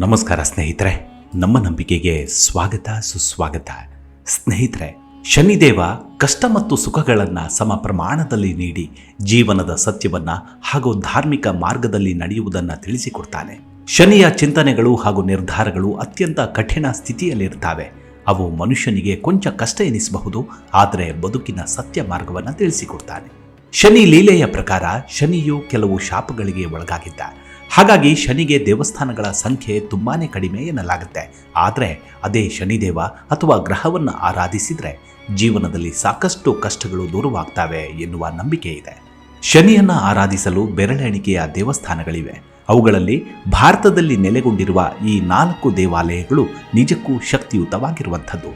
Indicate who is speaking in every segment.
Speaker 1: ನಮಸ್ಕಾರ ಸ್ನೇಹಿತರೆ, ನಮ್ಮ ನಂಬಿಕೆಗೆ ಸ್ವಾಗತ, ಸುಸ್ವಾಗತ. ಸ್ನೇಹಿತರೆ, ಶನಿದೇವ ಕಷ್ಟ ಮತ್ತು ಸುಖಗಳನ್ನು ಸಮ ಪ್ರಮಾಣದಲ್ಲಿ ನೀಡಿ ಜೀವನದ ಸತ್ಯವನ್ನ ಹಾಗೂ ಧಾರ್ಮಿಕ ಮಾರ್ಗದಲ್ಲಿ ನಡೆಯುವುದನ್ನು ತಿಳಿಸಿಕೊಡ್ತಾನೆ. ಶನಿಯ ಚಿಂತನೆಗಳು ಹಾಗೂ ನಿರ್ಧಾರಗಳು ಅತ್ಯಂತ ಕಠಿಣ ಸ್ಥಿತಿಯಲ್ಲಿರ್ತವೆ. ಅವು ಮನುಷ್ಯನಿಗೆ ಕೊಂಚ ಕಷ್ಟ ಎನಿಸಬಹುದು, ಆದರೆ ಬದುಕಿನ ಸತ್ಯ ಮಾರ್ಗವನ್ನು ತಿಳಿಸಿಕೊಡ್ತಾನೆ. ಶನಿ ಲೀಲೆಯ ಪ್ರಕಾರ ಶನಿಯು ಕೆಲವು ಶಾಪಗಳಿಗೆ ಒಳಗಾಗಿದ್ದ. ಹಾಗಾಗಿ ಶನಿಗೆ ದೇವಸ್ಥಾನಗಳ ಸಂಖ್ಯೆ ತುಂಬಾ ಕಡಿಮೆ ಎನ್ನಲಾಗುತ್ತೆ. ಆದರೆ ಅದೇ ಶನಿದೇವ ಅಥವಾ ಗ್ರಹವನ್ನು ಆರಾಧಿಸಿದರೆ ಜೀವನದಲ್ಲಿ ಸಾಕಷ್ಟು ಕಷ್ಟಗಳು ದೂರವಾಗ್ತವೆ ಎನ್ನುವ ನಂಬಿಕೆ ಇದೆ. ಶನಿಯನ್ನು ಆರಾಧಿಸಲು ಬೆರಳೆಣಿಕೆಯ ದೇವಸ್ಥಾನಗಳಿವೆ. ಅವುಗಳಲ್ಲಿ ಭಾರತದಲ್ಲಿ ನೆಲೆಗೊಂಡಿರುವ ಈ ನಾಲ್ಕು ದೇವಾಲಯಗಳು ನಿಜಕ್ಕೂ ಶಕ್ತಿಯುತವಾಗಿರುವಂಥದ್ದು.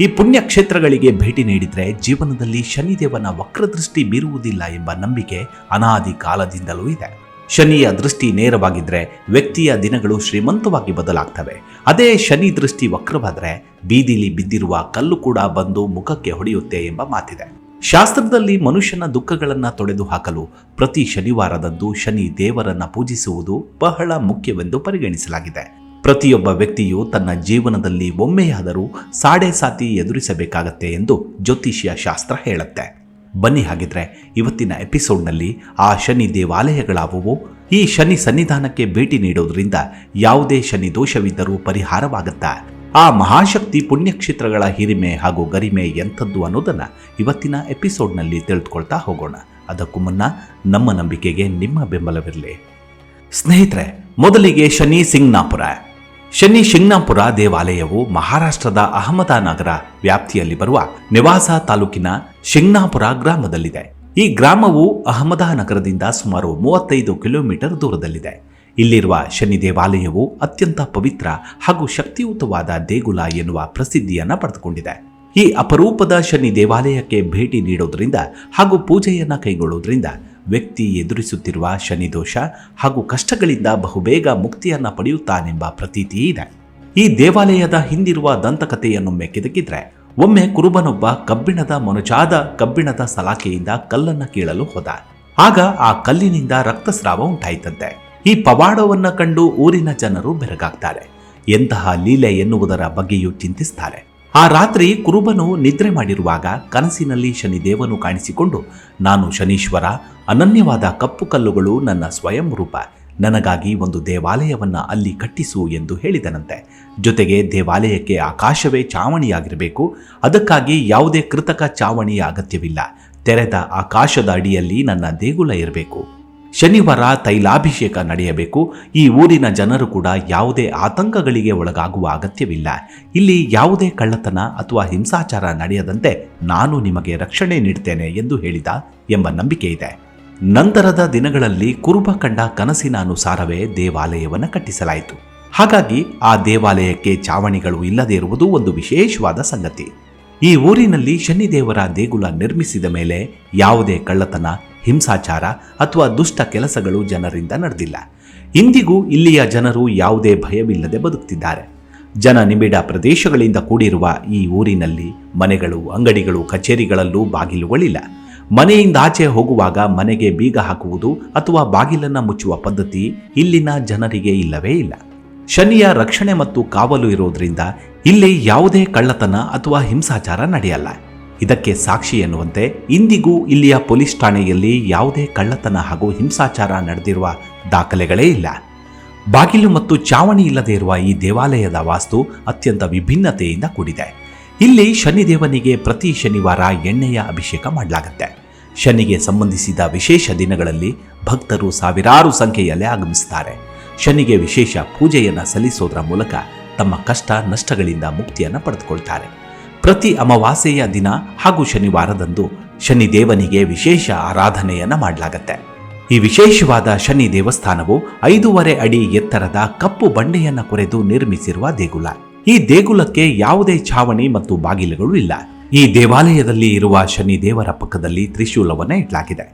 Speaker 1: ಈ ಪುಣ್ಯ ಕ್ಷೇತ್ರಗಳಿಗೆ ಭೇಟಿ ನೀಡಿದರೆ ಜೀವನದಲ್ಲಿ ಶನಿದೇವನ ವಕ್ರದೃಷ್ಟಿ ಬೀರುವುದಿಲ್ಲ ಎಂಬ ನಂಬಿಕೆ ಅನಾದಿ ಕಾಲದಿಂದಲೂ ಇದೆ. ಶನಿಯ ದೃಷ್ಟಿ ನೇರವಾಗಿದ್ರೆ ವ್ಯಕ್ತಿಯ ದಿನಗಳು ಶ್ರೀಮಂತವಾಗಿ ಬದಲಾಗ್ತವೆ. ಅದೇ ಶನಿ ದೃಷ್ಟಿ ವಕ್ರವಾದರೆ ಬೀದಿಲಿ ಬಿದ್ದಿರುವ ಕಲ್ಲು ಕೂಡ ಬಂದು ಮುಖಕ್ಕೆ ಹೊಡೆಯುತ್ತೆ ಎಂಬ ಮಾತಿದೆ. ಶಾಸ್ತ್ರದಲ್ಲಿ ಮನುಷ್ಯನ ದುಃಖಗಳನ್ನು ತೊಡೆದು ಹಾಕಲು ಪ್ರತಿ ಶನಿವಾರದಂದು ಶನಿ ದೇವರನ್ನ ಪೂಜಿಸುವುದು ಬಹಳ ಮುಖ್ಯವೆಂದು ಪರಿಗಣಿಸಲಾಗಿದೆ. ಪ್ರತಿಯೊಬ್ಬ ವ್ಯಕ್ತಿಯು ತನ್ನ ಜೀವನದಲ್ಲಿ ಒಮ್ಮೆಯಾದರೂ ಸಾಡೆ ಸಾತಿ ಎದುರಿಸಬೇಕಾಗತ್ತೆ ಎಂದು ಜ್ಯೋತಿಷ್ಯ ಶಾಸ್ತ್ರ ಹೇಳುತ್ತೆ. ಬನ್ನಿ ಹಾಗಿದ್ರೆ ಇವತ್ತಿನ ಎಪಿಸೋಡ್ನಲ್ಲಿ ಆ ಶನಿ ದೇವಾಲಯಗಳಾವುವು, ಈ ಶನಿ ಸನ್ನಿಧಾನಕ್ಕೆ ಭೇಟಿ ನೀಡೋದ್ರಿಂದ ಯಾವುದೇ ಶನಿ ದೋಷವಿದ್ದರೂ ಪರಿಹಾರವಾಗುತ್ತಾ. ಆ ಮಹಾಶಕ್ತಿ ಪುಣ್ಯಕ್ಷೇತ್ರಗಳ ಹಿರಿಮೆ ಹಾಗೂ ಗರಿಮೆ ಎಂಥದ್ದು ಅನ್ನೋದನ್ನು ಇವತ್ತಿನ ಎಪಿಸೋಡ್ನಲ್ಲಿ ತಿಳಿದುಕೊಳ್ತಾ ಹೋಗೋಣ. ಅದಕ್ಕೂ ಮುನ್ನ ನಮ್ಮ ನಂಬಿಕೆಗೆ ನಿಮ್ಮ ಬೆಂಬಲವಿರಲಿ. ಸ್ನೇಹಿತರೆ, ಮೊದಲಿಗೆ ಶನಿ ಸಿಂಗ್ನಾಪುರ ಶನಿ ಶಿಂಗ್ನಾಪುರ ದೇವಾಲಯವು ಮಹಾರಾಷ್ಟ್ರದ ಅಹಮದಾನಗರ ವ್ಯಾಪ್ತಿಯಲ್ಲಿ ಬರುವ ನಿವಾಸ ತಾಲೂಕಿನ ಶಿಂಗ್ನಾಪುರ ಗ್ರಾಮದಲ್ಲಿದೆ. ಈ ಗ್ರಾಮವು ಅಹಮದಾನಗರದಿಂದ ಸುಮಾರು ಮೂವತ್ತೈದು ಕಿಲೋಮೀಟರ್ ದೂರದಲ್ಲಿದೆ. ಇಲ್ಲಿರುವ ಶನಿ ದೇವಾಲಯವು ಅತ್ಯಂತ ಪವಿತ್ರ ಹಾಗೂ ಶಕ್ತಿಯುತವಾದ ದೇಗುಲ ಎನ್ನುವ ಪ್ರಸಿದ್ಧಿಯನ್ನು ಪಡೆದುಕೊಂಡಿದೆ. ಈ ಅಪರೂಪದ ಶನಿ ದೇವಾಲಯಕ್ಕೆ ಭೇಟಿ ನೀಡೋದ್ರಿಂದ ಹಾಗೂ ಪೂಜೆಯನ್ನ ಕೈಗೊಳ್ಳೋದ್ರಿಂದ ವ್ಯಕ್ತಿ ಎದುರಿಸುತ್ತಿರುವ ಶನಿದೋಷ ಹಾಗೂ ಕಷ್ಟಗಳಿಂದ ಬಹುಬೇಗ ಮುಕ್ತಿಯನ್ನು ಪಡೆಯುತ್ತಾನೆಂಬ ಪ್ರತೀತಿ ಇದೆ. ಈ ದೇವಾಲಯದ ಹಿಂದಿರುವ ದಂತಕಥೆಯನ್ನೊಮ್ಮೆ ಕೆದಕಿದ್ರೆ, ಒಮ್ಮೆ ಕುರುಬನೊಬ್ಬ ಕಬ್ಬಿಣದ ಮೊನಚಾದ ಕಬ್ಬಿಣದ ಸಲಾಕೆಯಿಂದ ಕಲ್ಲನ್ನ ಕೀಳಲು ಹೋದ. ಆಗ ಆ ಕಲ್ಲಿನಿಂದ ರಕ್ತಸ್ರಾವ ಉಂಟಾಯಿತಂತೆ. ಈ ಪವಾಡವನ್ನ ಕಂಡು ಊರಿನ ಜನರು ಬೆರಗಾಗ್ತಾರೆ. ಎಂತಹ ಲೀಲೆ ಎನ್ನುವುದರ ಬಗ್ಗೆಯೂ ಚಿಂತಿಸ್ತಾರೆ. ಆ ರಾತ್ರಿ ಕುರುಬನು ನಿದ್ರೆ ಮಾಡಿರುವಾಗ ಕನಸಿನಲ್ಲಿ ಶನಿದೇವನು ಕಾಣಿಸಿಕೊಂಡು, ನಾನು ಶನೀಶ್ವರ, ಅನನ್ಯವಾದ ಕಪ್ಪು ಕಲ್ಲುಗಳು ನನ್ನ ಸ್ವಯಂ ರೂಪ. ನನಗಾಗಿ ಒಂದು ದೇವಾಲಯವನ್ನ ಅಲ್ಲಿ ಕಟ್ಟಿಸು ಎಂದು ಹೇಳಿದನಂತೆ. ಜೊತೆಗೆ ದೇವಾಲಯಕ್ಕೆ ಆಕಾಶವೇ ಚಾವಣಿಯಾಗಿರಬೇಕು. ಅದಕ್ಕಾಗಿ ಯಾವುದೇ ಕೃತಕ ಚಾವಣಿಯ ಅಗತ್ಯವಿಲ್ಲ. ತೆರೆದ ಆಕಾಶದ ಅಡಿಯಲ್ಲಿ ನನ್ನ ದೇಗುಲ ಇರಬೇಕು. ಶನಿವಾರ ತೈಲಾಭಿಷೇಕ ನಡೆಯಬೇಕು. ಈ ಊರಿನ ಜನರು ಕೂಡ ಯಾವುದೇ ಆತಂಕಗಳಿಗೆ ಒಳಗಾಗುವ ಅಗತ್ಯವಿಲ್ಲ. ಇಲ್ಲಿ ಯಾವುದೇ ಕಳ್ಳತನ ಅಥವಾ ಹಿಂಸಾಚಾರ ನಡೆಯದಂತೆ ನಾನು ನಿಮಗೆ ರಕ್ಷಣೆ ನೀಡ್ತೇನೆ ಎಂದು ಹೇಳಿದ ಎಂಬ ನಂಬಿಕೆ ಇದೆ. ನಂತರದ ದಿನಗಳಲ್ಲಿ ಕುರುಬ ಕಂಡ ಕನಸಿನ ಅನುಸಾರವೇ ದೇವಾಲಯವನ್ನು ಕಟ್ಟಿಸಲಾಯಿತು. ಹಾಗಾಗಿ ಆ ದೇವಾಲಯಕ್ಕೆ ಚಾವಣಿಗಳು ಇಲ್ಲದೇ ಇರುವುದು ಒಂದು ವಿಶೇಷವಾದ ಸಂಗತಿ. ಈ ಊರಿನಲ್ಲಿ ಶನಿದೇವರ ದೇಗುಲ ನಿರ್ಮಿಸಿದ ಮೇಲೆ ಯಾವುದೇ ಕಳ್ಳತನ ಹಿಂಸಾಚಾರ ಅಥವಾ ದುಷ್ಟ ಕೆಲಸಗಳು ಜನರಿಂದ ನಡೆದಿಲ್ಲ. ಇಂದಿಗೂ ಇಲ್ಲಿಯ ಜನರು ಯಾವುದೇ ಭಯವಿಲ್ಲದೆ ಬದುಕ್ತಿದ್ದಾರೆ. ಜನ ನಿಬಿಡ ಪ್ರದೇಶಗಳಿಂದ ಕೂಡಿರುವ ಈ ಊರಿನಲ್ಲಿ ಮನೆಗಳು, ಅಂಗಡಿಗಳು, ಕಚೇರಿಗಳಲ್ಲೂ ಬಾಗಿಲುಗಳಿಲ್ಲ. ಮನೆಯಿಂದ ಆಚೆ ಹೋಗುವಾಗ ಮನೆಗೆ ಬೀಗ ಹಾಕುವುದು ಅಥವಾ ಬಾಗಿಲನ್ನು ಮುಚ್ಚುವ ಪದ್ಧತಿ ಇಲ್ಲಿನ ಜನರಿಗೆ ಇಲ್ಲವೇ ಇಲ್ಲ. ಶನಿಯ ರಕ್ಷಣೆ ಮತ್ತು ಕಾವಲು ಇರೋದ್ರಿಂದ ಇಲ್ಲಿ ಯಾವುದೇ ಕಳ್ಳತನ ಅಥವಾ ಹಿಂಸಾಚಾರ ನಡೆಯಲ್ಲ. ಇದಕ್ಕೆ ಸಾಕ್ಷಿ ಎನ್ನುವಂತೆ ಇಂದಿಗೂ ಇಲ್ಲಿಯ ಪೊಲೀಸ್ ಠಾಣೆಯಲ್ಲಿ ಯಾವುದೇ ಕಳ್ಳತನ ಹಾಗೂ ಹಿಂಸಾಚಾರ ನಡೆದಿರುವ ದಾಖಲೆಗಳೇ ಇಲ್ಲ. ಬಾಗಿಲು ಮತ್ತು ಚಾವಣಿ ಇಲ್ಲದೆ ಇರುವ ಈ ದೇವಾಲಯದ ವಾಸ್ತು ಅತ್ಯಂತ ವಿಭಿನ್ನತೆಯಿಂದ ಕೂಡಿದೆ. ಇಲ್ಲಿ ಶನಿದೇವನಿಗೆ ಪ್ರತಿ ಶನಿವಾರ ಎಣ್ಣೆಯ ಅಭಿಷೇಕ ಮಾಡಲಾಗುತ್ತೆ. ಶನಿಗೆ ಸಂಬಂಧಿಸಿದ ವಿಶೇಷ ದಿನಗಳಲ್ಲಿ ಭಕ್ತರು ಸಾವಿರಾರು ಸಂಖ್ಯೆಯಲ್ಲಿ ಆಗಮಿಸುತ್ತಾರೆ. ಶನಿಗೆ ವಿಶೇಷ ಪೂಜೆಯನ್ನು ಸಲ್ಲಿಸೋದರ ಮೂಲಕ ತಮ್ಮ ಕಷ್ಟ ನಷ್ಟಗಳಿಂದ ಮುಕ್ತಿಯನ್ನು ಪಡೆದುಕೊಳ್ತಾರೆ. ಪ್ರತಿ ಅಮಾವಾಸ್ಯೆಯ ದಿನ ಹಾಗೂ ಶನಿವಾರದಂದು ಶನಿ ದೇವನಿಗೆ ವಿಶೇಷ ಆರಾಧನೆಯನ್ನು ಮಾಡಲಾಗತ್ತೆ. ಈ ವಿಶೇಷವಾದ ಶನಿ ದೇವಸ್ಥಾನವು ಐದೂವರೆ ಅಡಿ ಎತ್ತರದ ಕಪ್ಪು ಬಂಡೆಯನ್ನು ಕೊರೆದು ನಿರ್ಮಿಸಿರುವ ದೇಗುಲ. ಈ ದೇಗುಲಕ್ಕೆ ಯಾವುದೇ ಛಾವಣಿ ಮತ್ತು ಬಾಗಿಲುಗಳು ಇಲ್ಲ. ಈ ದೇವಾಲಯದಲ್ಲಿ ಇರುವ ಶನಿ ದೇವರ ಪಕ್ಕದಲ್ಲಿ ತ್ರಿಶೂಲವನ್ನು ಇಡಲಾಗಿದೆ.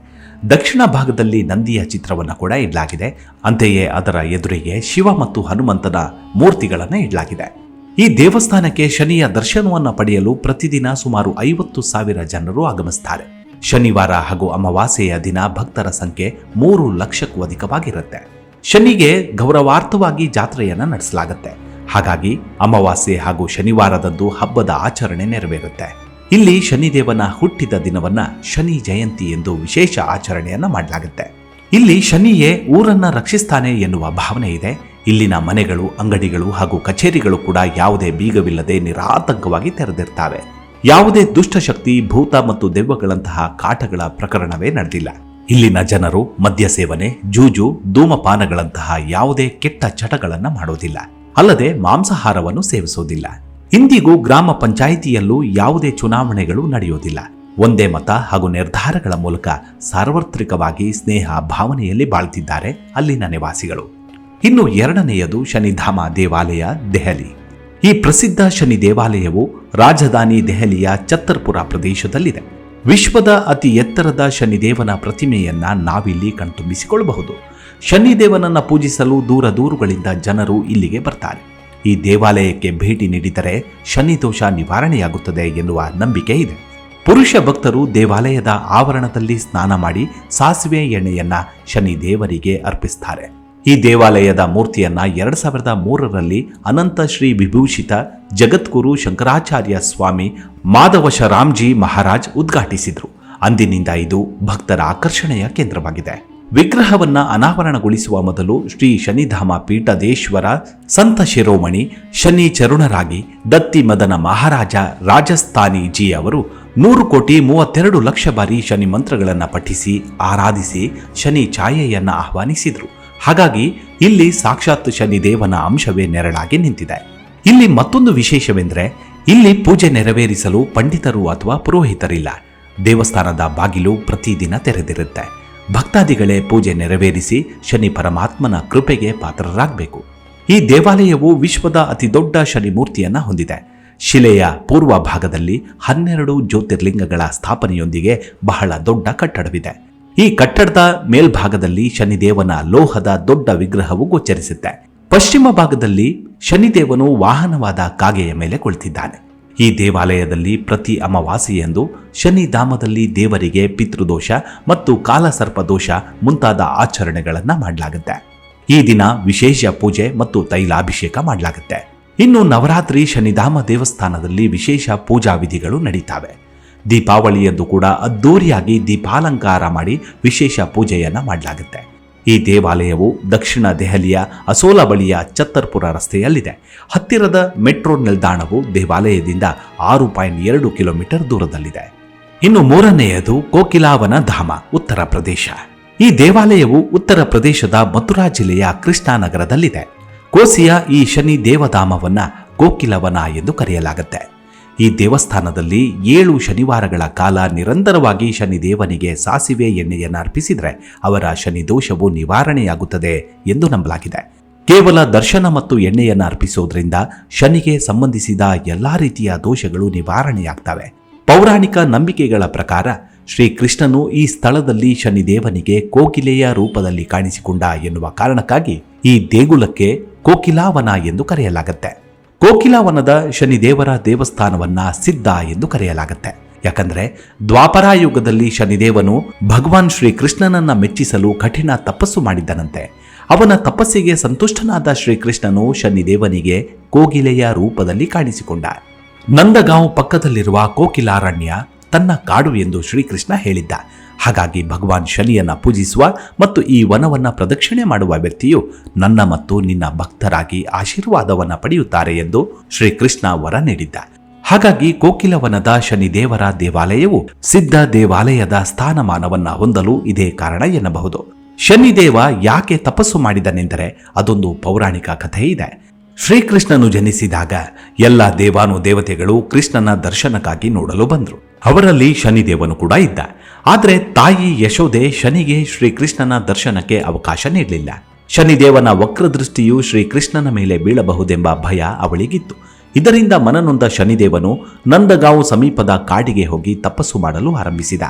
Speaker 1: ದಕ್ಷಿಣ ಭಾಗದಲ್ಲಿ ನಂದಿಯ ಚಿತ್ರವನ್ನು ಕೂಡ ಇಡಲಾಗಿದೆ. ಅಂತೆಯೇ ಅದರ ಎದುರಿಗೆ ಶಿವ ಮತ್ತು ಹನುಮಂತನ ಮೂರ್ತಿಗಳನ್ನು ಇಡಲಾಗಿದೆ. ಈ ದೇವಸ್ಥಾನಕ್ಕೆ ಶನಿಯ ದರ್ಶನವನ್ನು ಪಡೆಯಲು ಪ್ರತಿದಿನ ಸುಮಾರು ಐವತ್ತು ಸಾವಿರ ಜನರು ಆಗಮಿಸುತ್ತಾರೆ ಶನಿವಾರ ಹಾಗೂ ಅಮಾವಾಸ್ಯೆಯ ದಿನ ಭಕ್ತರ ಸಂಖ್ಯೆ ಮೂರು ಲಕ್ಷಕ್ಕೂ ಅಧಿಕವಾಗಿರುತ್ತೆ. ಶನಿಗೆ ಗೌರವಾರ್ಥವಾಗಿ ಜಾತ್ರೆಯನ್ನ ನಡೆಸಲಾಗುತ್ತೆ. ಹಾಗಾಗಿ ಅಮಾವಾಸ್ಯೆ ಹಾಗೂ ಶನಿವಾರದಂದು ಹಬ್ಬದ ಆಚರಣೆ ನೆರವೇರುತ್ತೆ. ಇಲ್ಲಿ ಶನಿದೇವನ ಹುಟ್ಟಿದ ದಿನವನ್ನ ಶನಿ ಜಯಂತಿ ಎಂದು ವಿಶೇಷ ಆಚರಣೆಯನ್ನ ಮಾಡಲಾಗುತ್ತೆ. ಇಲ್ಲಿ ಶನಿಯೇ ಊರನ್ನ ರಕ್ಷಿಸ್ತಾನೆ ಎನ್ನುವ ಭಾವನೆ ಇದೆ. ಇಲ್ಲಿನ ಮನೆಗಳು, ಅಂಗಡಿಗಳು ಹಾಗೂ ಕಚೇರಿಗಳು ಕೂಡ ಯಾವುದೇ ಬೀಗವಿಲ್ಲದೆ ನಿರಾತಂಕವಾಗಿ ತೆರೆದಿರ್ತಾವೆ. ಯಾವುದೇ ದುಷ್ಟಶಕ್ತಿ, ಭೂತ ಮತ್ತು ದೆವ್ವಗಳಂತಹ ಕಾಟಗಳ ಪ್ರಕರಣವೇ ನಡೆದಿಲ್ಲ. ಇಲ್ಲಿನ ಜನರು ಮದ್ಯ ಸೇವನೆ ಜೂಜು, ಧೂಮಪಾನಗಳಂತಹ ಯಾವುದೇ ಕೆಟ್ಟ ಚಟಗಳನ್ನು ಮಾಡೋದಿಲ್ಲ. ಅಲ್ಲದೆ ಮಾಂಸಾಹಾರವನ್ನು ಸೇವಿಸೋದಿಲ್ಲ. ಇಂದಿಗೂ ಗ್ರಾಮ ಪಂಚಾಯಿತಿಯಲ್ಲೂ ಯಾವುದೇ ಚುನಾವಣೆಗಳು ನಡೆಯೋದಿಲ್ಲ. ಒಂದೇ ಮತ ಹಾಗೂ ನಿರ್ಧಾರಗಳ ಮೂಲಕ ಸಾರ್ವತ್ರಿಕವಾಗಿ ಸ್ನೇಹ ಭಾವನೆಯಲ್ಲಿ ಬಾಳ್ತಿದ್ದಾರೆ ಅಲ್ಲಿನ ನಿವಾಸಿಗಳು. ಇನ್ನು ಎರಡನೆಯದು ಶನಿಧಾಮ ದೇವಾಲಯ ದೆಹಲಿ. ಈ ಪ್ರಸಿದ್ಧ ಶನಿ ದೇವಾಲಯವು ರಾಜಧಾನಿ ದೆಹಲಿಯ ಛತ್ತರ್ಪುರ ಪ್ರದೇಶದಲ್ಲಿದೆ. ವಿಶ್ವದ ಅತಿ ಎತ್ತರದ ಶನಿದೇವನ ಪ್ರತಿಮೆಯನ್ನ ನಾವಿಲ್ಲಿ ಕಣ್ತುಂಬಿಸಿಕೊಳ್ಳಬಹುದು. ಶನಿದೇವನನ್ನ ಪೂಜಿಸಲು ದೂರ ದೂರುಗಳಿಂದ ಜನರು ಇಲ್ಲಿಗೆ ಬರ್ತಾರೆ. ಈ ದೇವಾಲಯಕ್ಕೆ ಭೇಟಿ ನೀಡಿದರೆ ಶನಿ ದೋಷ ನಿವಾರಣೆಯಾಗುತ್ತದೆ ಎನ್ನುವ ನಂಬಿಕೆ ಇದೆ. ಪುರುಷ ಭಕ್ತರು ದೇವಾಲಯದ ಆವರಣದಲ್ಲಿ ಸ್ನಾನ ಮಾಡಿ ಸಾಸಿವೆ ಎಣ್ಣೆಯನ್ನ ಶನಿ ದೇವರಿಗೆ ಅರ್ಪಿಸ್ತಾರೆ. ಈ ದೇವಾಲಯದ ಮೂರ್ತಿಯನ್ನ ಎರಡು ಸಾವಿರದ ಮೂರರಲ್ಲಿ ಅನಂತ ಶ್ರೀ ವಿಭೂಷಿತ ಜಗದ್ಗುರು ಶಂಕರಾಚಾರ್ಯ ಸ್ವಾಮಿ ಮಾಧವಶ ರಾಮ್ಜಿ ಮಹಾರಾಜ್ ಉದ್ಘಾಟಿಸಿದ್ರು. ಅಂದಿನಿಂದ ಇದು ಭಕ್ತರ ಆಕರ್ಷಣೆಯ ಕೇಂದ್ರವಾಗಿದೆ. ವಿಗ್ರಹವನ್ನ ಅನಾವರಣಗೊಳಿಸುವ ಮೊದಲು ಶ್ರೀ ಶನಿಧಾಮ ಪೀಠದೇಶ್ವರ ಸಂತ ಶಿರೋಮಣಿ, ಶನಿ ಚರುಣರಾಗಿ, ದತ್ತಿ ಮದನ ಮಹಾರಾಜ ರಾಜಸ್ಥಾನಿ ಜಿ ಅವರು ನೂರು ಕೋಟಿ ಮೂವತ್ತೆರಡು ಲಕ್ಷ ಬಾರಿ ಶನಿ ಮಂತ್ರಗಳನ್ನು ಪಠಿಸಿ, ಆರಾಧಿಸಿ, ಶನಿ ಛಾಯೆಯನ್ನ ಆಹ್ವಾನಿಸಿದ್ರು. ಹಾಗಾಗಿ ಇಲ್ಲಿ ಸಾಕ್ಷಾತ್ ಶನಿ ದೇವನ ಅಂಶವೇ ನೆರಳಾಗಿ ನಿಂತಿದೆ. ಇಲ್ಲಿ ಮತ್ತೊಂದು ವಿಶೇಷವೆಂದರೆ, ಇಲ್ಲಿ ಪೂಜೆ ನೆರವೇರಿಸಲು ಪಂಡಿತರು ಅಥವಾ ಪುರೋಹಿತರಿಲ್ಲ. ದೇವಸ್ಥಾನದ ಬಾಗಿಲು ಪ್ರತಿದಿನ ತೆರೆದಿರುತ್ತೆ. ಭಕ್ತಾದಿಗಳೇ ಪೂಜೆ ನೆರವೇರಿಸಿ ಶನಿ ಪರಮಾತ್ಮನ ಕೃಪೆಗೆ ಪಾತ್ರರಾಗಬೇಕು. ಈ ದೇವಾಲಯವು ವಿಶ್ವದ ಅತಿ ದೊಡ್ಡ ಶನಿ ಮೂರ್ತಿಯನ್ನ ಹೊಂದಿದೆ. ಶಿಲೆಯ ಪೂರ್ವ ಭಾಗದಲ್ಲಿ ಹನ್ನೆರಡು ಜ್ಯೋತಿರ್ಲಿಂಗಗಳ ಸ್ಥಾಪನೆಯೊಂದಿಗೆ ಬಹಳ ದೊಡ್ಡ ಕಟ್ಟಡವಿದೆ. ಈ ಕಟ್ಟಡದ ಮೇಲ್ಭಾಗದಲ್ಲಿ ಶನಿದೇವನ ಲೋಹದ ದೊಡ್ಡ ವಿಗ್ರಹವು ಗೋಚರಿಸುತ್ತೆ. ಪಶ್ಚಿಮ ಭಾಗದಲ್ಲಿ ಶನಿದೇವನು ವಾಹನವಾದ ಕಾಗೆಯ ಮೇಲೆ ಕುಳಿತಿದ್ದಾನೆ. ಈ ದೇವಾಲಯದಲ್ಲಿ ಪ್ರತಿ ಅಮಾವಾಸ್ಯೆಯಂದು ಶನಿಧಾಮದಲ್ಲಿ ದೇವರಿಗೆ ಪಿತೃದೋಷ ಮತ್ತು ಕಾಲಸರ್ಪ ದೋಷ ಮುಂತಾದ ಆಚರಣೆಗಳನ್ನು ಮಾಡಲಾಗುತ್ತೆ. ಈ ದಿನ ವಿಶೇಷ ಪೂಜೆ ಮತ್ತು ತೈಲಾಭಿಷೇಕ ಮಾಡಲಾಗುತ್ತೆ. ಇನ್ನು ನವರಾತ್ರಿ ಶನಿಧಾಮ ದೇವಸ್ಥಾನದಲ್ಲಿ ವಿಶೇಷ ಪೂಜಾ ವಿಧಿಗಳು ನಡೀತಾವೆ. ದೀಪಾವಳಿಯಂದು ಕೂಡ ಅದ್ದೂರಿಯಾಗಿ ದೀಪಾಲಂಕಾರ ಮಾಡಿ ವಿಶೇಷ ಪೂಜೆಯನ್ನು ಮಾಡಲಾಗುತ್ತೆ. ಈ ದೇವಾಲಯವು ದಕ್ಷಿಣ ದೆಹಲಿಯ ಅಸೋಲ ಬಳಿಯ ಚತ್ತರ್ಪುರ ರಸ್ತೆಯಲ್ಲಿದೆ. ಹತ್ತಿರದ ಮೆಟ್ರೋ ನಿಲ್ದಾಣವು ದೇವಾಲಯದಿಂದ ಆರು ಪಾಯಿಂಟ್ ಎರಡು ಕಿಲೋಮೀಟರ್ ದೂರದಲ್ಲಿದೆ. ಇನ್ನು ಮೂರನೆಯದು ಕೋಕಿಲಾವನ ಧಾಮ, ಉತ್ತರ ಪ್ರದೇಶ. ಈ ದೇವಾಲಯವು ಉತ್ತರ ಪ್ರದೇಶದ ಮಥುರಾ ಜಿಲ್ಲೆಯ ಕೃಷ್ಣಾನಗರದಲ್ಲಿದೆ ಕೋಸಿಯ ಈ ಶನಿ ದೇವಧಾಮವನ್ನ ಕೋಕಿಲವನ ಎಂದು ಕರೆಯಲಾಗುತ್ತೆ. ಈ ದೇವಸ್ಥಾನದಲ್ಲಿ ಏಳು ಶನಿವಾರಗಳ ಕಾಲ ನಿರಂತರವಾಗಿ ಶನಿದೇವನಿಗೆ ಸಾಸಿವೆ ಎಣ್ಣೆಯನ್ನು ಅರ್ಪಿಸಿದರೆ ಅವರ ಶನಿ ದೋಷವು ನಿವಾರಣೆಯಾಗುತ್ತದೆ ಎಂದು ನಂಬಲಾಗಿದೆ. ಕೇವಲ ದರ್ಶನ ಮತ್ತು ಎಣ್ಣೆಯನ್ನು ಅರ್ಪಿಸುವುದರಿಂದ ಶನಿಗೆ ಸಂಬಂಧಿಸಿದ ಎಲ್ಲಾ ರೀತಿಯ ದೋಷಗಳು ನಿವಾರಣೆಯಾಗ್ತವೆ. ಪೌರಾಣಿಕ ನಂಬಿಕೆಗಳ ಪ್ರಕಾರ ಶ್ರೀಕೃಷ್ಣನು ಈ ಸ್ಥಳದಲ್ಲಿ ಶನಿದೇವನಿಗೆ ಕೋಕಿಲೆಯ ರೂಪದಲ್ಲಿ ಕಾಣಿಸಿಕೊಂಡ ಎನ್ನುವ ಕಾರಣಕ್ಕಾಗಿ ಈ ದೇಗುಲಕ್ಕೆ ಕೋಕಿಲಾವನ ಎಂದು ಕರೆಯಲಾಗುತ್ತೆ. ಕೋಕಿಲಾವನದ ಶನಿದೇವರ ದೇವಸ್ಥಾನವನ್ನ ಸಿದ್ಧ ಎಂದು ಕರೆಯಲಾಗುತ್ತೆ. ಯಾಕಂದ್ರೆ ದ್ವಾಪರಾಯುಗದಲ್ಲಿ ಶನಿದೇವನು ಭಗವಾನ್ ಶ್ರೀಕೃಷ್ಣನನ್ನ ಮೆಚ್ಚಿಸಲು ಕಠಿಣ ತಪಸ್ಸು ಮಾಡಿದ್ದನಂತೆ. ಅವನ ತಪಸ್ಸಿಗೆ ಸಂತುಷ್ಟನಾದ ಶ್ರೀಕೃಷ್ಣನು ಶನಿದೇವನಿಗೆ ಕೋಗಿಲೆಯ ರೂಪದಲ್ಲಿ ಕಾಣಿಸಿಕೊಂಡ. ನಂದಗಾಂವ್ ಪಕ್ಕದಲ್ಲಿರುವ ಕೋಕಿಲಾರಣ್ಯ ತನ್ನ ಕಾಡು ಎಂದು ಶ್ರೀಕೃಷ್ಣ ಹೇಳಿದ್ದ. ಹಾಗಾಗಿ ಭಗವಾನ್ ಶನಿಯನ್ನು ಪೂಜಿಸುವ ಮತ್ತು ಈ ವನವನ್ನ ಪ್ರದಕ್ಷಿಣೆ ಮಾಡುವ ವ್ಯಕ್ತಿಯು ನನ್ನ ಮತ್ತು ನಿನ್ನ ಭಕ್ತರಾಗಿ ಆಶೀರ್ವಾದವನ್ನ ಪಡೆಯುತ್ತಾರೆ ಎಂದು ಶ್ರೀಕೃಷ್ಣ ವರ ನೀಡಿದ್ದ ಹಾಗಾಗಿ ಕೋಕಿಲವನದ ಶನಿದೇವರ ದೇವಾಲಯವು ಸಿದ್ಧ ದೇವಾಲಯದ ಸ್ಥಾನಮಾನವನ್ನ ಹೊಂದಲು ಇದೇ ಕಾರಣ ಎನ್ನಬಹುದು. ಶನಿದೇವ ಯಾಕೆ ತಪಸ್ಸು ಮಾಡಿದನೆಂದರೆ ಅದೊಂದು ಪೌರಾಣಿಕ ಕಥೆ ಇದೆ. ಶ್ರೀಕೃಷ್ಣನು ಜನಿಸಿದಾಗ ಎಲ್ಲ ದೇವಾನು ದೇವತೆಗಳು ಕೃಷ್ಣನ ದರ್ಶನಕ್ಕಾಗಿ ನೋಡಲು ಬಂದರು. ಅವರಲ್ಲಿ ಶನಿದೇವನು ಕೂಡ ಇದ್ದ. ಆದರೆ ತಾಯಿ ಯಶೋದೆ ಶನಿಗೆ ಶ್ರೀಕೃಷ್ಣನ ದರ್ಶನಕ್ಕೆ ಅವಕಾಶ ನೀಡಲಿಲ್ಲ. ಶನಿದೇವನ ವಕ್ರದೃಷ್ಟಿಯು ಶ್ರೀಕೃಷ್ಣನ ಮೇಲೆ ಬೀಳಬಹುದೆಂಬ ಭಯ ಅವಳಿಗಿತ್ತು. ಇದರಿಂದ ಮನನೊಂದ ಶನಿದೇವನು ನಂದಗಾಂವ್ ಸಮೀಪದ ಕಾಡಿಗೆ ಹೋಗಿ ತಪಸ್ಸು ಮಾಡಲು ಆರಂಭಿಸಿದ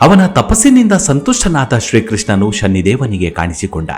Speaker 1: ಅವನ ತಪಸ್ಸಿನಿಂದ ಸಂತುಷ್ಟನಾದ ಶ್ರೀಕೃಷ್ಣನು ಶನಿದೇವನಿಗೆ ಕಾಣಿಸಿಕೊಂಡ.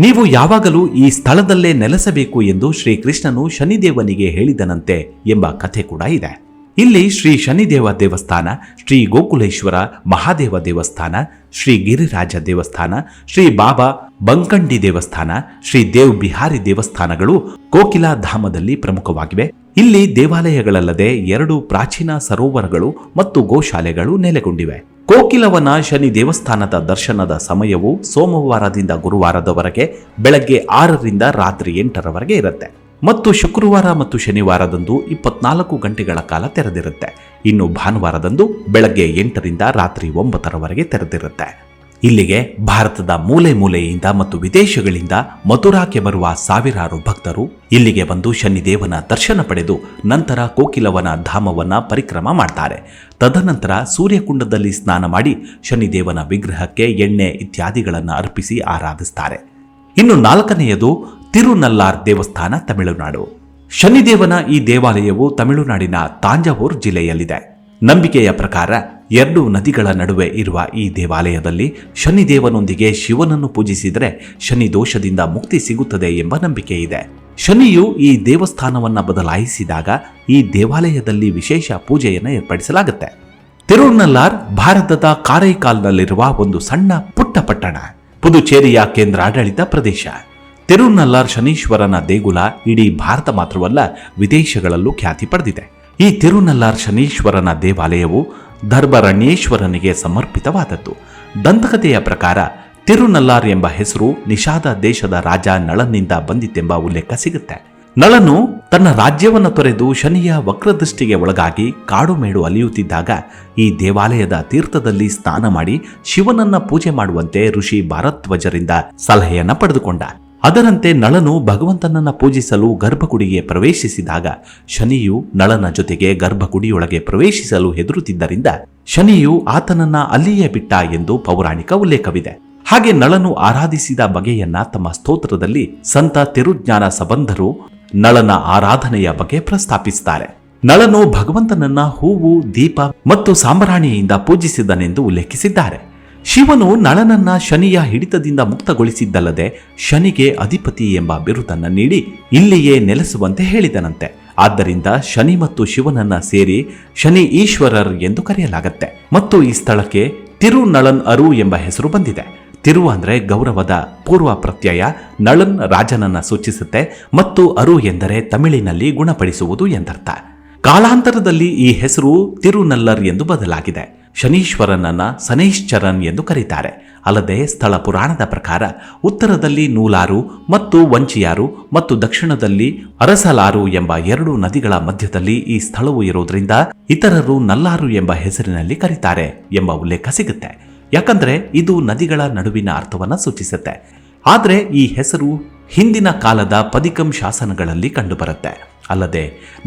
Speaker 1: ನೀವು ಯಾವಾಗಲೂ ಈ ಸ್ಥಳದಲ್ಲೇ ನೆಲೆಸಬೇಕು ಎಂದು ಶ್ರೀಕೃಷ್ಣನು ಶನಿದೇವನಿಗೆ ಹೇಳಿದನಂತೆ ಎಂಬ ಕಥೆ ಕೂಡ ಇದೆ. ಇಲ್ಲಿ ಶ್ರೀ ಶನಿದೇವ ದೇವಸ್ಥಾನ, ಶ್ರೀ ಗೋಕುಲೇಶ್ವರ ಮಹಾದೇವ ದೇವಸ್ಥಾನ, ಶ್ರೀ ಗಿರಿರಾಜ ದೇವಸ್ಥಾನ, ಶ್ರೀ ಬಾಬಾ ಬಂಕಂಡಿ ದೇವಸ್ಥಾನ, ಶ್ರೀ ದೇವ್ ಬಿಹಾರಿ ದೇವಸ್ಥಾನಗಳು ಕೋಕಿಲಾ ಧಾಮದಲ್ಲಿ ಪ್ರಮುಖವಾಗಿವೆ. ಇಲ್ಲಿ ದೇವಾಲಯಗಳಲ್ಲದೆ ಎರಡು ಪ್ರಾಚೀನ ಸರೋವರಗಳು ಮತ್ತು ಗೋಶಾಲೆಗಳು ನೆಲೆಗೊಂಡಿವೆ. ಕೋಕಿಲವನ ಶನಿ ದೇವಸ್ಥಾನದ ದರ್ಶನದ ಸಮಯವು ಸೋಮವಾರದಿಂದ ಗುರುವಾರದವರೆಗೆ ಬೆಳಗ್ಗೆ ಆರರಿಂದ ರಾತ್ರಿ ಎಂಟರವರೆಗೆ ಇರುತ್ತೆ. ಮತ್ತು ಶುಕ್ರವಾರ ಮತ್ತು ಶನಿವಾರದಂದು ಇಪ್ಪತ್ನಾಲ್ಕು ಗಂಟೆಗಳ ಕಾಲ ತೆರೆದಿರುತ್ತೆ. ಇನ್ನು ಭಾನುವಾರದಂದು ಬೆಳಗ್ಗೆ ಎಂಟರಿಂದ ರಾತ್ರಿ ಒಂಬತ್ತರವರೆಗೆ ತೆರೆದಿರುತ್ತೆ. ಇಲ್ಲಿಗೆ ಭಾರತದ ಮೂಲೆ ಮೂಲೆಯಿಂದ ಮತ್ತು ವಿದೇಶಗಳಿಂದ ಮಥುರಾಕ್ಕೆ ಬರುವ ಸಾವಿರಾರು ಭಕ್ತರು ಇಲ್ಲಿಗೆ ಬಂದು ಶನಿದೇವನ ದರ್ಶನ ಪಡೆದು ನಂತರ ಕೋಕಿಲವನ ಧಾಮವನ್ನ ಪರಿಕ್ರಮ ಮಾಡ್ತಾರೆ. ತದನಂತರ ಸೂರ್ಯಕುಂಡದಲ್ಲಿ ಸ್ನಾನ ಮಾಡಿ ಶನಿದೇವನ ವಿಗ್ರಹಕ್ಕೆ ಎಣ್ಣೆ ಇತ್ಯಾದಿಗಳನ್ನು ಅರ್ಪಿಸಿ ಆರಾಧಿಸ್ತಾರೆ. ಇನ್ನು ನಾಲ್ಕನೆಯದು ತಿರುನಲ್ಲಾರ್ ದೇವಸ್ಥಾನ ತಮಿಳುನಾಡು. ಶನಿದೇವನ ಈ ದೇವಾಲಯವು ತಮಿಳುನಾಡಿನ ತಾಂಜಾವೂರ್ ಜಿಲ್ಲೆಯಲ್ಲಿದೆ. ನಂಬಿಕೆಯ ಪ್ರಕಾರ ಎರಡು ನದಿಗಳ ನಡುವೆ ಇರುವ ಈ ದೇವಾಲಯದಲ್ಲಿ ಶನಿದೇವನೊಂದಿಗೆ ಶಿವನನ್ನು ಪೂಜಿಸಿದರೆ ಶನಿ ದೋಷದಿಂದ ಮುಕ್ತಿ ಸಿಗುತ್ತದೆ ಎಂಬ ನಂಬಿಕೆ ಇದೆ. ಶನಿಯು ಈ ದೇವಸ್ಥಾನವನ್ನು ಬದಲಾಯಿಸಿದಾಗ ಈ ದೇವಾಲಯದಲ್ಲಿ ವಿಶೇಷ ಪೂಜೆಯನ್ನು ಏರ್ಪಡಿಸಲಾಗುತ್ತೆ. ತಿರುನಲ್ಲಾರ್ ಭಾರತದ ಕಾರೈಕಾಲ್ನಲ್ಲಿರುವ ಒಂದು ಸಣ್ಣ ಪುಟ್ಟ ಪಟ್ಟಣ, ಪುದುಚೇರಿಯ ಕೇಂದ್ರಾಡಳಿತ ಪ್ರದೇಶ. ತಿರುನಲ್ಲಾರ್ ಶನೀಶ್ವರನ ದೇಗುಲ ಇಡೀ ಭಾರತ ಮಾತ್ರವಲ್ಲ ವಿದೇಶಗಳಲ್ಲೂ ಖ್ಯಾತಿ ಪಡೆದಿದೆ. ಈ ತಿರುನಲ್ಲಾರ್ ಶನೀಶ್ವರನ ದೇವಾಲಯವು ಧರ್ಮರಣ್ಯೇಶ್ವರನಿಗೆ ಸಮರ್ಪಿತವಾದದ್ದು. ದಂತಕಥೆಯ ಪ್ರಕಾರ ತಿರುನಲ್ಲಾರ್ ಎಂಬ ಹೆಸರು ನಿಷಾದ ದೇಶದ ರಾಜ ನಳನಿಂದ ಬಂದಿತ್ತೆಂಬ ಉಲ್ಲೇಖ ಸಿಗುತ್ತೆ. ನಳನು ತನ್ನ ರಾಜ್ಯವನ್ನು ತೊರೆದು ಶನಿಯ ವಕ್ರದೃಷ್ಟಿಗೆ ಒಳಗಾಗಿ ಕಾಡು ಮೇಡು ಅಲಿಯುತ್ತಿದ್ದಾಗ ಈ ದೇವಾಲಯದ ತೀರ್ಥದಲ್ಲಿ ಸ್ನಾನ ಮಾಡಿ ಶಿವನನ್ನ ಪೂಜೆ ಮಾಡುವಂತೆ ಋಷಿ ಭಾರದ್ವಜರಿಂದ ಸಲಹೆಯನ್ನ ಪಡೆದುಕೊಂಡ. ಅದರಂತೆ ನಳನು ಭಗವಂತನನ್ನ ಪೂಜಿಸಲು ಗರ್ಭಗುಡಿಗೆ ಪ್ರವೇಶಿಸಿದಾಗ ಶನಿಯು ನಳನ ಜೊತೆಗೆ ಗರ್ಭಗುಡಿಯೊಳಗೆ ಪ್ರವೇಶಿಸಲು ಹೆದರುತ್ತಿದ್ದರಿಂದ ಶನಿಯು ಆತನನ್ನ ಅಲ್ಲಿಯೇ ಬಿಟ್ಟ ಎಂದು ಪೌರಾಣಿಕ ಉಲ್ಲೇಖವಿದೆ. ಹಾಗೆ ನಳನು ಆರಾಧಿಸಿದ ಬಗೆಯನ್ನ ತಮ್ಮ ಸ್ತೋತ್ರದಲ್ಲಿ ಸಂತ ತಿರುಜ್ಞಾನ ಸಬಂಧರು ನಳನ ಆರಾಧನೆಯ ಬಗ್ಗೆ ಪ್ರಸ್ತಾಪಿಸುತ್ತಾರೆ ನಳನು ಭಗವಂತನನ್ನ ಹೂವು, ದೀಪ ಮತ್ತು ಸಾಂಬ್ರಾಣಿಯಿಂದ ಪೂಜಿಸಿದನೆಂದು ಉಲ್ಲೇಖಿಸಿದ್ದಾರೆ. ಶಿವನು ನಳನನ್ನ ಶನಿಯ ಹಿಡಿತದಿಂದ ಮುಕ್ತಗೊಳಿಸಿದ್ದಲ್ಲದೆ ಶನಿಗೆ ಅಧಿಪತಿ ಎಂಬ ಬಿರುದನ್ನ ನೀಡಿ ಇಲ್ಲಿಯೇ ನೆಲೆಸುವಂತೆ ಹೇಳಿದನಂತೆ. ಆದ್ದರಿಂದ ಶನಿ ಮತ್ತು ಶಿವನನ್ನ ಸೇರಿ ಶನಿ ಈಶ್ವರರ್ ಎಂದು ಕರೆಯಲಾಗತ್ತೆ. ಮತ್ತು ಈ ಸ್ಥಳಕ್ಕೆ ತಿರುನಳನ್ ಅರು ಎಂಬ ಹೆಸರು ಬಂದಿದೆ. ತಿರು ಅಂದ್ರೆ ಗೌರವದ ಪೂರ್ವ ಪ್ರತ್ಯಯ ನಳನ್ ರಾಜನನ್ನ ಸೂಚಿಸುತ್ತೆ ಮತ್ತು ಅರು ಎಂದರೆ ತಮಿಳಿನಲ್ಲಿ ಗುಣಪಡಿಸುವುದು ಎಂದರ್ಥ. ಕಾಲಾಂತರದಲ್ಲಿ ಈ ಹೆಸರು ತಿರುನಲ್ಲರ್ ಎಂದು ಬದಲಾಗಿದೆ. ಶನೀಶ್ವರನನ್ನ ಸನೇಶ್ಚರನ್ ಎಂದು ಕರೀತಾರೆ. ಅಲ್ಲದೆ ಸ್ಥಳ ಪುರಾಣದ ಪ್ರಕಾರ ಉತ್ತರದಲ್ಲಿ ನೂಲಾರು ಮತ್ತು ವಂಚಿಯಾರು ಮತ್ತು ದಕ್ಷಿಣದಲ್ಲಿ ಅರಸಲಾರು ಎಂಬ ಎರಡು ನದಿಗಳ ಮಧ್ಯದಲ್ಲಿ ಈ ಸ್ಥಳವು ಇರುವುದರಿಂದ ಇತರರು ನಲ್ಲಾರು ಎಂಬ ಹೆಸರಿನಲ್ಲಿ ಕರೀತಾರೆ ಎಂಬ ಉಲ್ಲೇಖ ಸಿಗುತ್ತೆ. ಯಾಕಂದ್ರೆ ಇದು ನದಿಗಳ ನಡುವಿನ ಅರ್ಥವನ್ನ ಸೂಚಿಸುತ್ತೆ. ಆದರೆ ಈ ಹೆಸರು ಹಿಂದಿನ ಕಾಲದ ಪದಿಕಂ ಶಾಸನಗಳಲ್ಲಿ ಕಂಡುಬರುತ್ತೆ. ಅಲ್ಲದೆ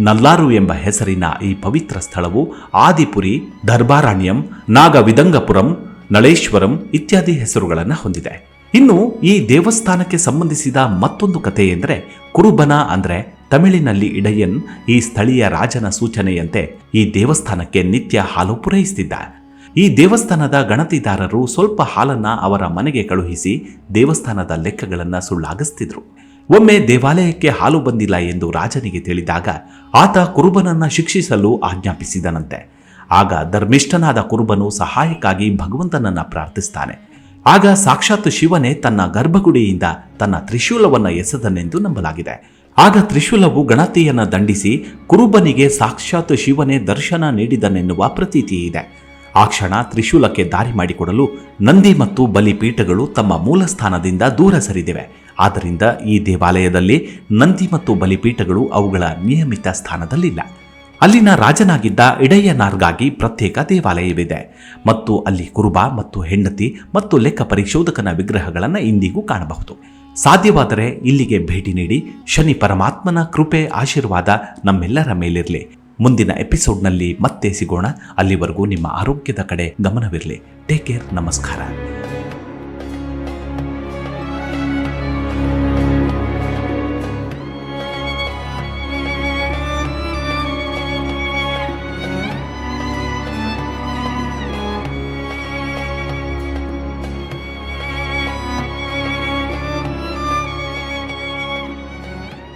Speaker 1: ನಲ್ಲಾರು ಎಂಬ ಹೆಸರಿನ ಈ ಪವಿತ್ರ ಸ್ಥಳವು ಆದಿಪುರಿ, ದರ್ಬಾರಾಣ್ಯಂ, ನಾಗವಿದಂಗಪುರಂ, ನಳೇಶ್ವರಂ ಇತ್ಯಾದಿ ಹೆಸರುಗಳನ್ನು ಹೊಂದಿದೆ. ಇನ್ನು ಈ ದೇವಸ್ಥಾನಕ್ಕೆ ಸಂಬಂಧಿಸಿದ ಮತ್ತೊಂದು ಕಥೆ ಎಂದರೆ ಕುರುಬನ ಅಂದರೆ ತಮಿಳಿನಲ್ಲಿ ಇಡಯನ್, ಈ ಸ್ಥಳೀಯ ರಾಜನ ಸೂಚನೆಯಂತೆ ಈ ದೇವಸ್ಥಾನಕ್ಕೆ ನಿತ್ಯ ಹಾಲು ಪೂರೈಸುತ್ತಿದ್ದ ಈ ದೇವಸ್ಥಾನದ ಗಣತಿದಾರರು ಸ್ವಲ್ಪ ಹಾಲನ್ನು ಅವರ ಮನೆಗೆ ಕಳುಹಿಸಿ ದೇವಸ್ಥಾನದ ಲೆಕ್ಕಗಳನ್ನು ಸುಳ್ಳಾಗಿಸ್ತಿದ್ರು. ಒಮ್ಮೆ ದೇವಾಲಯಕ್ಕೆ ಹಾಲು ಬಂದಿಲ್ಲ ಎಂದು ರಾಜನಿಗೆ ತಿಳಿದಾಗ ಆತ ಕುರುಬನನ್ನ ಶಿಕ್ಷಿಸಲು ಆಜ್ಞಾಪಿಸಿದನಂತೆ. ಆಗ ಧರ್ಮಿಷ್ಠನಾದ ಕುರುಬನು ಸಹಾಯಕ್ಕಾಗಿ ಭಗವಂತನನ್ನ ಪ್ರಾರ್ಥಿಸ್ತಾನೆ. ಆಗ ಸಾಕ್ಷಾತ್ ಶಿವನೇ ತನ್ನ ಗರ್ಭಗುಡಿಯಿಂದ ತನ್ನ ತ್ರಿಶೂಲವನ್ನ ಎಸೆದನೆಂದು ನಂಬಲಾಗಿದೆ. ಆಗ ತ್ರಿಶೂಲವು ಗಣತಿಯನ್ನ ದಂಡಿಸಿ ಕುರುಬನಿಗೆ ಸಾಕ್ಷಾತ್ ಶಿವನೇ ದರ್ಶನ ನೀಡಿದನೆನ್ನುವ ಪ್ರತೀತಿ ಇದೆ. ಆ ಕ್ಷಣ ತ್ರಿಶೂಲಕ್ಕೆ ದಾರಿ ಮಾಡಿಕೊಡಲು ನಂದಿ ಮತ್ತು ಬಲಿಪೀಠಗಳು ತಮ್ಮ ಮೂಲ ಸ್ಥಾನದಿಂದ ದೂರ ಸರಿದಿವೆ. ಆದ್ದರಿಂದ ಈ ದೇವಾಲಯದಲ್ಲಿ ನಂದಿ ಮತ್ತು ಬಲಿಪೀಠಗಳು ಅವುಗಳ ನಿಯಮಿತ ಸ್ಥಾನದಲ್ಲಿಲ್ಲ. ಅಲ್ಲಿನ ರಾಜನಾಗಿದ್ದ ಇಡಯ್ಯನಾರ್ಗಾಗಿ ಪ್ರತ್ಯೇಕ ದೇವಾಲಯವಿದೆ ಮತ್ತು ಅಲ್ಲಿ ಕುರುಬ ಮತ್ತು ಹೆಂಡತಿ ಮತ್ತು ಲೆಕ್ಕ ಪರಿಶೋಧಕನ ವಿಗ್ರಹಗಳನ್ನು ಇಂದಿಗೂ ಕಾಣಬಹುದು. ಸಾಧ್ಯವಾದರೆ ಇಲ್ಲಿಗೆ ಭೇಟಿ ನೀಡಿ ಶನಿ ಪರಮಾತ್ಮನ ಕೃಪೆ, ಆಶೀರ್ವಾದ ನಮ್ಮೆಲ್ಲರ ಮೇಲಿರಲಿ. ಮುಂದಿನ ಎಪಿಸೋಡ್ನಲ್ಲಿ ಮತ್ತೆ ಸಿಗೋಣ. ಅಲ್ಲಿವರೆಗೂ ನಿಮ್ಮ ಆರೋಗ್ಯದ ಕಡೆ ಗಮನವಿರಲಿ. Take care. ನಮಸ್ಕಾರ.